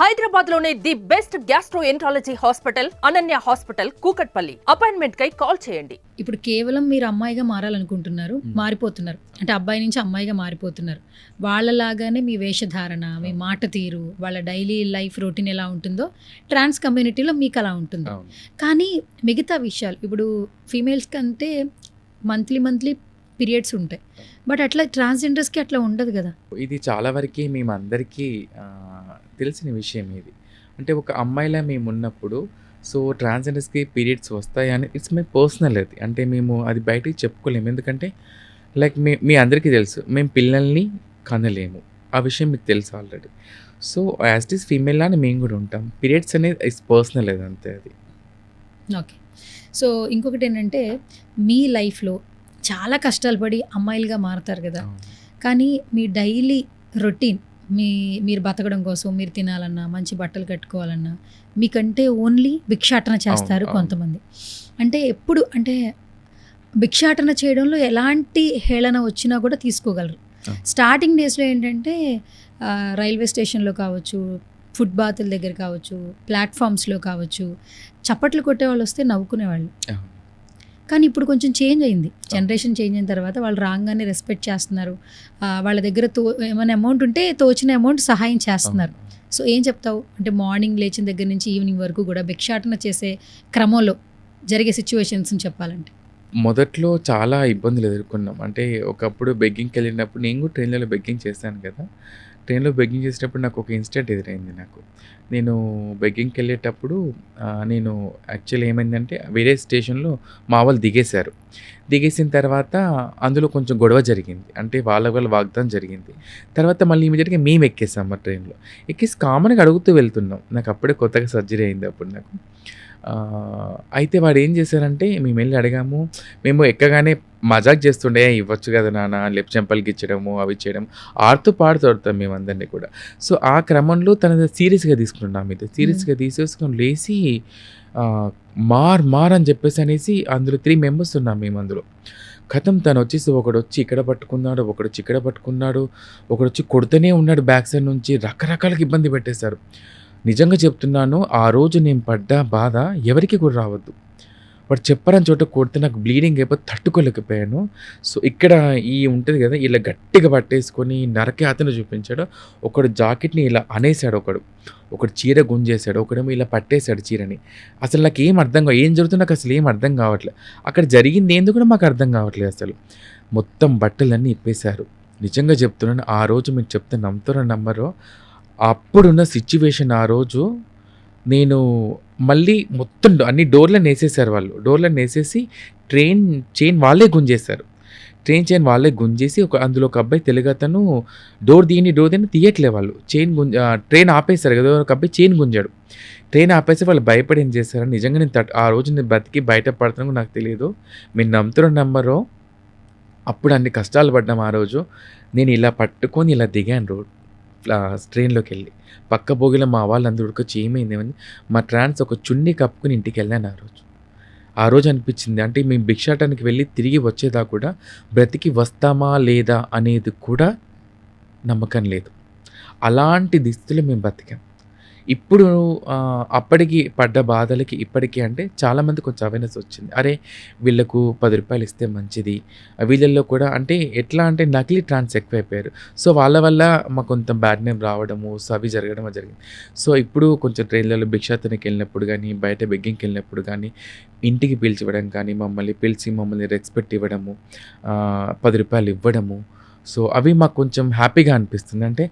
హైదరాబాద్లోనే the best gastroenterology hospital Ananya hospital Kukatpally. Appointment కై call చేయండి. ఇప్పుడు కేవలం మీరు అమ్మాయిగా మారాలనుకుంటున్నారు మారిపోతున్నారు. అంటే అబ్బాయి నుంచి అమ్మాయిగా మారిపోతున్నారు. వాళ్ళలాగానే మీ వేషధారణ మీ మాట తీరు వాళ్ళ డైలీ లైఫ్ రొటీన్ ఎలా ఉంటుందో ట్రాన్స్ కమ్యూనిటీలో మీకు అలా ఉంటుంది. కానీ మిగతా విషయాలు ఇప్పుడు ఫీమేల్స్ కంటే మంత్లీ మంత్లీ పీరియడ్స్ ఉంటాయి. బట్ అట్లా ట్రాన్స్జెండర్స్కి అట్లా ఉండదు కదా. ఇది చాలా వరకు మేమందరికీ తెలిసిన విషయం ఇది. అంటే ఒక అమ్మాయిలా మేము ఉన్నప్పుడు సో ట్రాన్స్జెండర్స్కి పీరియడ్స్ వస్తాయి అని ఇట్స్ మై పర్సనల్ అది. అంటే మేము అది బయటికి చెప్పుకోలేము. ఎందుకంటే లైక్ మీ మీ అందరికీ తెలుసు మేము పిల్లల్ని కనలేము. ఆ విషయం మీకు తెలుసు already. So as it is female అని మేము కూడా ఉంటాం. పీరియడ్స్ అనేది ఇట్స్ పర్సనల్ అది అంతే అది. ఓకే. సో ఇంకొకటి ఏంటంటే మీ లైఫ్లో చాలా కష్టాలు పడి అమ్మాయిలుగా మారుతారు కదా కానీ మీ డైలీ రొటీన్ మీ మీరు బతకడం కోసం మీరు తినాలన్నా మంచి బట్టలు కట్టుకోవాలన్నా మీకంటే ఓన్లీ భిక్షాటన చేస్తారు. కొంతమంది అంటే ఎప్పుడు అంటే భిక్షాటన చేయడంలో ఎలాంటి హేళన వచ్చినా కూడా తీసుకోగలరు. స్టార్టింగ్ డేస్లో ఏంటంటే రైల్వే స్టేషన్లో కావచ్చు ఫుట్బాతుల దగ్గర కావచ్చు ప్లాట్ఫామ్స్లో కావచ్చు చప్పట్లు కొట్టేవాళ్ళు వస్తే నవ్వుకునేవాళ్ళు. కానీ ఇప్పుడు కొంచెం చేంజ్ అయింది. జనరేషన్ చేంజ్ అయిన తర్వాత వాళ్ళు రాగానే రెస్పెక్ట్ చేస్తున్నారు. వాళ్ళ దగ్గర తో ఏమైనా అమౌంట్ ఉంటే తోచిన అమౌంట్ సహాయం చేస్తున్నారు. సో ఏం చెప్తావు? అంటే మార్నింగ్ లేచిన దగ్గర నుంచి ఈవినింగ్ వరకు కూడా భిక్షాటన చేసే క్రమంలో జరిగే సిచ్యువేషన్స్ని చెప్పాలంటే. మొదట్లో చాలా ఇబ్బందులు ఎదుర్కొన్నాం. అంటే ఒకప్పుడు బెగ్గింగ్కి వెళ్ళినప్పుడు నేను కూడా ట్రైన్లలో బెగ్గింగ్ చేశాను కదా. ట్రైన్లో బెగ్గింగ్ చేసేటప్పుడు నాకు ఒక ఇన్సిడెంట్ ఎదురైంది నాకు. నేను బెగ్గింగ్కి వెళ్ళేటప్పుడు నేను యాక్చువల్లీ ఏమైందంటే వేరే స్టేషన్లో మా వాళ్ళు దిగేశారు. దిగేసిన తర్వాత అందులో కొంచెం గొడవ జరిగింది. అంటే వాళ్ళ వాళ్ళ వాగ్దానం జరిగింది. తర్వాత మళ్ళీ ఇమీడియట్గా మేము ఎక్కేసాం మా ట్రైన్లో. ఎక్కేసి కామన్గా అడుగుతూ వెళ్తున్నాం. నాకు అప్పుడే కొత్తగా సర్జరీ అయింది అప్పుడు నాకు. అయితే వాడు ఏం చేశారంటే మేము వెళ్ళి అడిగాము మేము ఎక్కగానే మజాక్ చేస్తుండే ఇవ్వచ్చు కదా నాన్న లెఫ్ట్ చెంపలకి ఇచ్చడము అవి చేయడం ఆడుతూ పాడుతూ ఆడతాం మేము అందరినీ కూడా. సో ఆ క్రమంలో తన సీరియస్గా తీసుకుంటున్నాం మీద. సీరియస్గా తీసేసుకొని లేచి మార్ మార్ అని చెప్పేసి అనేసి అందులో త్రీ మెంబర్స్ ఉన్నాం మేము అందులో. కథం తను వచ్చేసి ఒకడు వచ్చి ఇక్కడ పట్టుకున్నాడు ఒకడు వచ్చి ఇక్కడ పట్టుకున్నాడు ఒకడు వచ్చి కొడుతూనే ఉన్నాడు బ్యాక్ సైడ్ నుంచి రకరకాలుగా ఇబ్బంది పెట్టేశారు. నిజంగా చెప్తున్నాను ఆ రోజు నేను పడ్డ బాధ ఎవరికి కూడా రావద్దు. వాడు చెప్పరని చోట కొడితే నాకు బ్లీడింగ్ అయిపోయి తట్టుకోలేకపోయాను. సో ఇక్కడ ఈ ఉంటుంది కదా ఇలా గట్టిగా పట్టేసుకొని నరకే అతను చూపించాడు. ఒకడు జాకెట్ని ఇలా అనేసాడు ఒకడు. ఒకడు చీర గుంజేశాడు ఒకడేమో ఇలా పట్టేశాడు చీరని. అసలు నాకు ఏం అర్థం కావు ఏం జరుగుతుందో నాకు అసలు ఏం అర్థం కావట్లేదు అక్కడ జరిగింది ఏందో కూడా మాకు అర్థం కావట్లేదు అసలు. మొత్తం బట్టలన్నీ ఇప్పేశారు. నిజంగా చెప్తున్నాను ఆ రోజు మీరు చెప్తే నమ్ముతారో నమ్మరో అప్పుడున్న సిచ్యువేషన్ ఆ రోజు నేను మళ్ళీ మొత్తం అన్ని డోర్లను వేసేసారు వాళ్ళు. డోర్లను వేసేసి ట్రైన్ చైన్ వాళ్ళే గుంజేశారు. ట్రైన్ చైన్ వాళ్ళే గుంజేసి ఒక అందులో ఒక అబ్బాయి తెలుగు అతను డోర్ తీయని డోర్ దీన్ని తీయట్లే వాళ్ళు. చైన్ గుంజ ట్రైన్ ఆపేశారు కదా ఒక అబ్బాయి చైన్ గుంజాడు. ట్రైన్ ఆపేసి వాళ్ళు భయపడి ఏం చేశారు నిజంగా నేను తట్ ఆ రోజు నేను బతికి బయట పడతాను నాకు తెలియదు. మీరు నమ్ముతున్న నెంబరు అప్పుడు అన్ని కష్టాలు పడ్డాం ఆ రోజు. నేను ఇలా పట్టుకొని ఇలా దిగాను రోడ్. ట్రైన్లోకి వెళ్ళి పక్క బోగిలో మా వాళ్ళందరూ ఉడకొచ్చి ఏమైంది ఏమైంది మా ట్రాన్స్ ఒక చున్నీ కప్పుకుని ఇంటికి వెళ్ళాను ఆ రోజు. ఆ రోజు అనిపించింది. అంటే మేము భిక్షాటానికి వెళ్ళి తిరిగి వచ్చేదా కూడా బ్రతికి వస్తామా లేదా అనేది కూడా నమ్మకం లేదు. అలాంటి దిస్తులు మేము బ్రతికాం. ఇప్పుడు అప్పటికి పడ్డ బాధలకి ఇప్పటికీ అంటే చాలామంది కొంచెం అవేర్నెస్ వచ్చింది. అరే వీళ్ళకు పది రూపాయలు ఇస్తే మంచిది. వీళ్ళల్లో కూడా అంటే ఎట్లా అంటే నకిలీ ట్రాన్స్ ఎక్కువైపోయారు. సో వాళ్ళ వల్ల మాకు కొంత బ్యాడ్ నేమ్ రావడము సో అవి జరగడం జరిగింది. సో ఇప్పుడు కొంచెం ట్రైన్లలో భిక్షాతనికి వెళ్ళినప్పుడు కానీ బయట బెగ్గింగ్కి వెళ్ళినప్పుడు కానీ ఇంటికి పిలిచివ్వడం కానీ మమ్మల్ని పిలిచి మమ్మల్ని రెస్పెక్ట్ ఇవ్వడము పది రూపాయలు ఇవ్వడము సో అవి మాకు కొంచెం హ్యాపీగా అనిపిస్తుంది. అంటే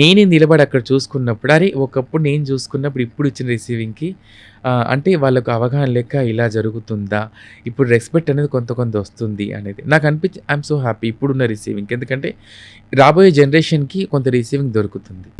నేనే నిలబడి అక్కడ చూసుకున్నప్పుడు అరే ఒకప్పుడు నేను చూసుకున్నప్పుడు ఇప్పుడు ఇచ్చిన రిసీవింగ్కి అంటే వాళ్ళకు అవగాహన లేక ఇలా జరుగుతుందా? ఇప్పుడు రెస్పెక్ట్ అనేది కొంత కొంత వస్తుంది అనేది. నాకు అనిపించి ఐఎమ్ సో హ్యాపీ ఇప్పుడున్న రిసీవింగ్ ఎందుకంటే రాబోయే జనరేషన్కి కొంత రిసీవింగ్ దొరుకుతుంది.